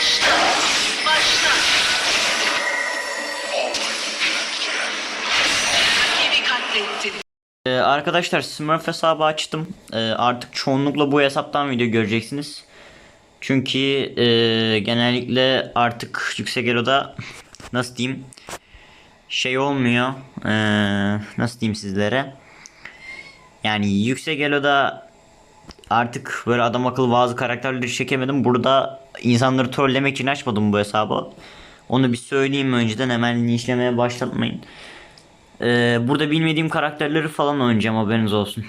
Başla. Başla. Rakibi katlettin. Ee, arkadaşlar Smurf hesabı açtım. Ee, artık çoğunlukla bu hesaptan video göreceksiniz. Çünkü e, genellikle artık yüksek eroda nasıl diyeyim şey olmuyor. E, nasıl diyeyim sizlere? Yani yüksek eloda artık böyle adam akıllı bazı karakterleri çekemedim. Burada insanları trollemek için açmadım bu hesabı. Onu bir söyleyeyim önceden hemen linçlemeye başlatmayın. Ee, burada bilmediğim karakterleri falan oynayacağım haberiniz olsun.